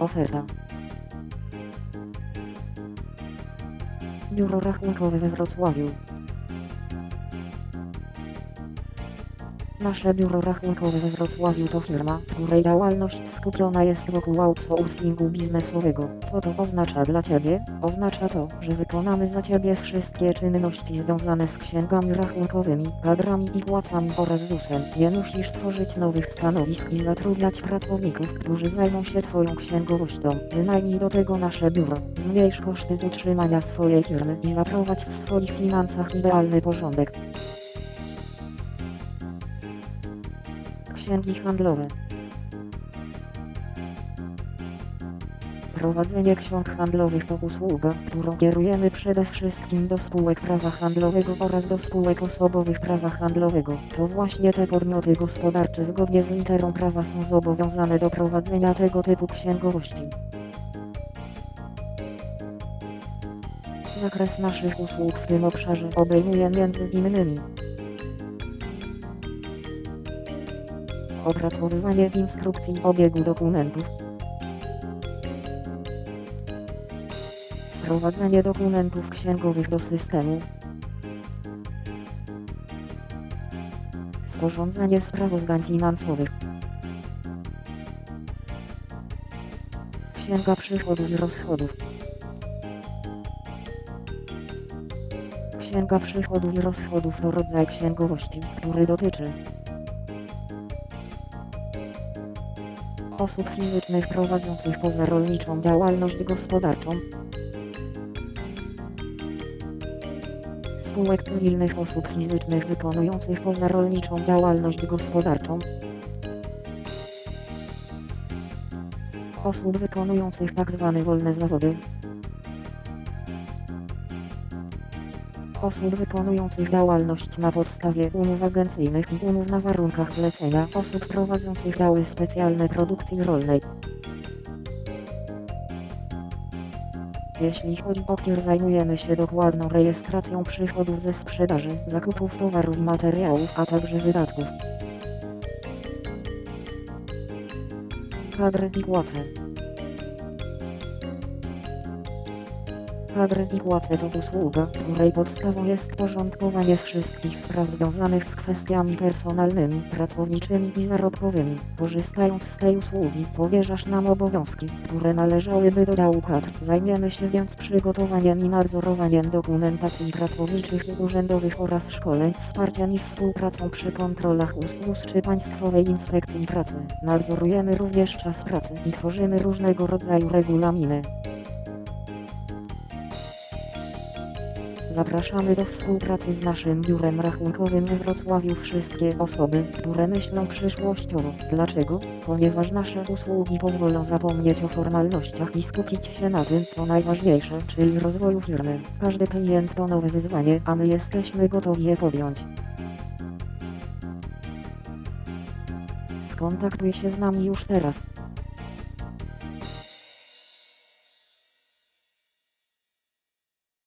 Oferta. Biuro rachunkowe we Wrocławiu. Nasze biuro rachunkowe we Wrocławiu to firma, której działalność skupiona jest wokół outsourcingu biznesowego. Co to oznacza dla Ciebie? Oznacza to, że wykonamy za Ciebie wszystkie czynności związane z księgami rachunkowymi, kadrami i płacami oraz ZUS-em. Nie musisz tworzyć nowych stanowisk i zatrudniać pracowników, którzy zajmą się Twoją księgowością. Wynajmij do tego nasze biuro. Zmniejsz koszty utrzymania swojej firmy i zaprowadź w swoich finansach idealny porządek. Księgi handlowe. Prowadzenie ksiąg handlowych to usługa, którą kierujemy przede wszystkim do spółek prawa handlowego oraz do spółek osobowych prawa handlowego. To właśnie te podmioty gospodarcze zgodnie z literą prawa są zobowiązane do prowadzenia tego typu księgowości. Zakres naszych usług w tym obszarze obejmuje między innymi opracowywanie instrukcji obiegu dokumentów, wprowadzenie dokumentów księgowych do systemu, sporządzanie sprawozdań finansowych, księga przychodów i rozchodów, Księga przychodów i rozchodów to rodzaj księgowości, który dotyczy osób fizycznych prowadzących pozarolniczą działalność gospodarczą, spółek cywilnych osób fizycznych wykonujących pozarolniczą działalność gospodarczą, osób wykonujących tzw. wolne zawody, osób wykonujących działalność na podstawie umów agencyjnych i umów na warunkach zlecenia, osób prowadzących działy specjalne produkcji rolnej. Jeśli chodzi o KIR zajmujemy się dokładną rejestracją przychodów ze sprzedaży, zakupów towarów materiałów, a także wydatków. Kadry i płace. Kadry i płace to usługa, której podstawą jest porządkowanie wszystkich spraw związanych z kwestiami personalnymi, pracowniczymi i zarobkowymi. Korzystając z tej usługi, powierzasz nam obowiązki, które należałyby do działu kadr. Zajmiemy się więc przygotowaniem i nadzorowaniem dokumentacji pracowniczych i urzędowych oraz szkoleń, wsparciem i współpracą przy kontrolach usług czy Państwowej Inspekcji Pracy. Nadzorujemy również czas pracy i tworzymy różnego rodzaju regulaminy. Zapraszamy do współpracy z naszym biurem rachunkowym we Wrocławiu wszystkie osoby, które myślą przyszłościowo. Dlaczego? Ponieważ nasze usługi pozwolą zapomnieć o formalnościach i skupić się na tym, co najważniejsze, czyli rozwoju firmy. Każdy klient to nowe wyzwanie, a my jesteśmy gotowi je podjąć. Skontaktuj się z nami już teraz.